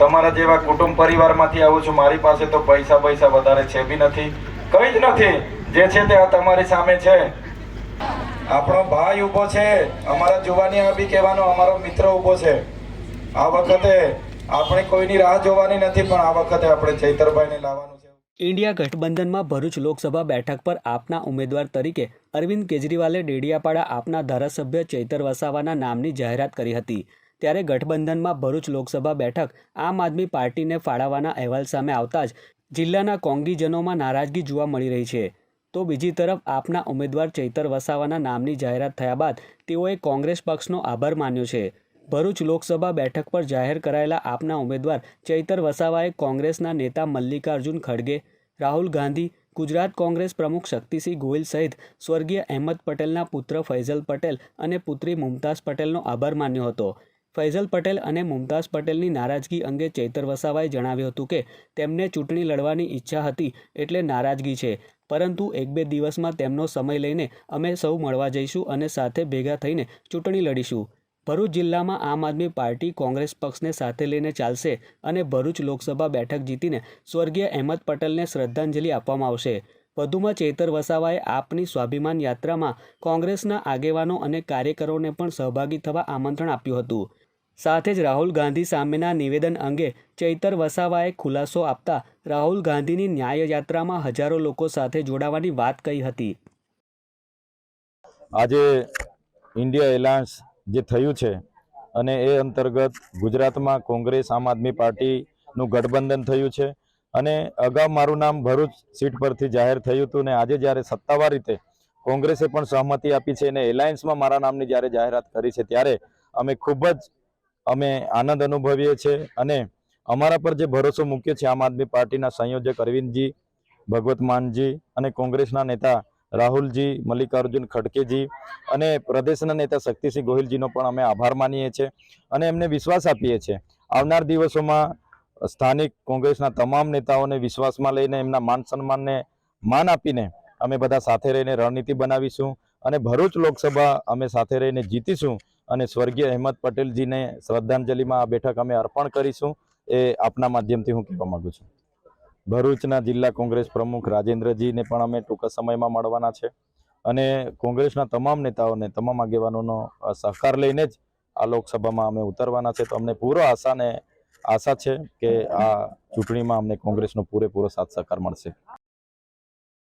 તમારા જેવા કુટુંબ પરિવારમાંથી આવું છું, મારી પાસે તો પૈસા પૈસા વધારે છે બી નથી. કંઈ જ નથી. જે છે તે આ તમારી સામે છે. આપણો ભાઈ ઊભો છે. અમારા જુવાની બી કહેવાનો અમારો મિત્ર ઊભો છે. આ વખતે આપણે કોઈની રાહ જોવાની નથી, પણ આ વખતે આપણે ચૈતરભાઈને લાવવાનું છે. ઇન્ડિયા ગઠબંધનમાં ભરૂચ લોકસભા બેઠક પર આપના ઉમેદવાર તરીકે અરવિંદ કેજરીવાલે ડેડિયાપાડા આપના ધારાસભ્ય ચૈતર વસાવાના નામની જાહેરાત કરી હતી. ત્યારે ગઠબંધનમાં ભરૂચ લોકસભા બેઠક આમ આદમી પાર્ટીને ફાળવવાના અહેવાલ સામે આવતા જ જિલ્લાના કોંગીજનોમાં નારાજગી જોવા મળી રહી છે. તો બીજી તરફ આપના ઉમેદવાર ચૈતર વસાવાના નામની જાહેરાત થયા બાદ તેઓએ કોંગ્રેસ પક્ષનો આભાર માન્યો છે. ભરૂચ લોકસભા બેઠક પર જાહેર કરાયેલા આપના ઉમેદવાર ચૈતર વસાવાએ કોંગ્રેસના નેતા મલ્લિકાર્જુન ખડગે, રાહુલ ગાંધી, ગુજરાત કોંગ્રેસ પ્રમુખ શક્તિસિંહ ગોહિલ સહિત સ્વર્ગીય અહેમદ પટેલના પુત્ર ફૈઝલ પટેલ અને પુત્રી મુમતાઝ પટેલનો આભાર માન્યો હતો. ફૈઝલ પટેલ અને મુમતાઝ પટેલની નારાજગી અંગે ચૈતર વસાવાએ જણાવ્યું હતું કે, તેમને ચૂંટણી લડવાની ઈચ્છા હતી એટલે નારાજગી છે. પરંતુ એક બે દિવસમાં તેમનો સમય લઈને અમે સૌ મળવા જઈશું અને સાથે ભેગા થઈને ચૂંટણી લડીશું. ભરૂચ જિલ્લામાં આમ આદમી પાર્ટી કોંગ્રેસ પક્ષને સાથે લઈને ચાલશે અને ભરૂચ લોકસભા બેઠક જીતીને સ્વર્ગીય અહેમદ પટેલને શ્રદ્ધાંજલિ આપવામાં આવશે. વધુમાં ચેતર વસાવાએ આપની સ્વાભિમાન યાત્રામાં કોંગ્રેસના આગેવાનો અને કાર્યકરોને પણ સહભાગી થવા આમંત્રણ આપ્યું હતું. સાથે જ રાહુલ ગાંધી સામેના નિવેદન અંગે ચૈતર વસાવાએ ખુલાસો આપતા રાહુલ ગાંધીની ન્યાય યાત્રામાં હજારો લોકો સાથે જોડાવાની વાત કહી હતી. આજે ઇન્ડિયા એલાયન્સ જે થયું છે અને એ અંતર્ગત ગુજરાતમાં કોંગ્રેસ, આમ આદમી પાર્ટીનું ગઠબંધન થયું છે અને અગાઉ મારું નામ ભરૂચ સીટ પરથી જાહેર થયું હતું ને આજે જ્યારે સત્તાવાર રીતે કોંગ્રેસે પણ સહમતિ આપી છે અને એલાયન્સમાં મારા નામની જ્યારે જાહેરાત કરી છે ત્યારે અમે ખૂબ જ અમે આનંદ અનુભવીએ છીએ અને અમારા પર જે ભરોસો મૂક્યો છે આમ આદમી પાર્ટીના સંયોજક અરવિંદજી, ભગવત માનજી અને કોંગ્રેસના નેતા રાહુલજી, મલ્લિકાર્જુન ખડકેજી અને પ્રદેશના નેતા શક્તિસિંહ ગોહિલજીનો પણ અમે આભાર માનીએ છીએ અને એમને વિશ્વાસ આપીએ છીએ. આવનાર દિવસોમાં સ્થાનિક કોંગ્રેસના તમામ નેતાઓને વિશ્વાસમાં લઈને એમના માન સન્માનને માન આપીને અમે બધા સાથે રહીને રણનીતિ બનાવીશું અને ભરૂચ લોકસભા અમે સાથે રહીને જીતીશું અને સ્વર્ગીય અહેમદ પટેલજીને શ્રદ્ધાંજલિમાં આ બેઠક અમે અર્પણ કરીશું. એ આપના માધ્યમથી હું કહેવા માગું છું. ભરૂચના જિલ્લા કોંગ્રેસ પ્રમુખ રાજેન્દ્રજીને પણ અમે ટૂંક સમયમાં મળવાના છે. અને કોંગ્રેસના તમામ નેતાઓને, તમામ આગેવાનોનો સહકાર લઈને જ આ લોકસભામાં અમે ઉતરવાના છે. તો અમને પૂરો આશા ને આશા છે કે આ ચૂંટણીમાં અમને કોંગ્રેસનો પૂરેપૂરો સાથ સહકાર મળશે.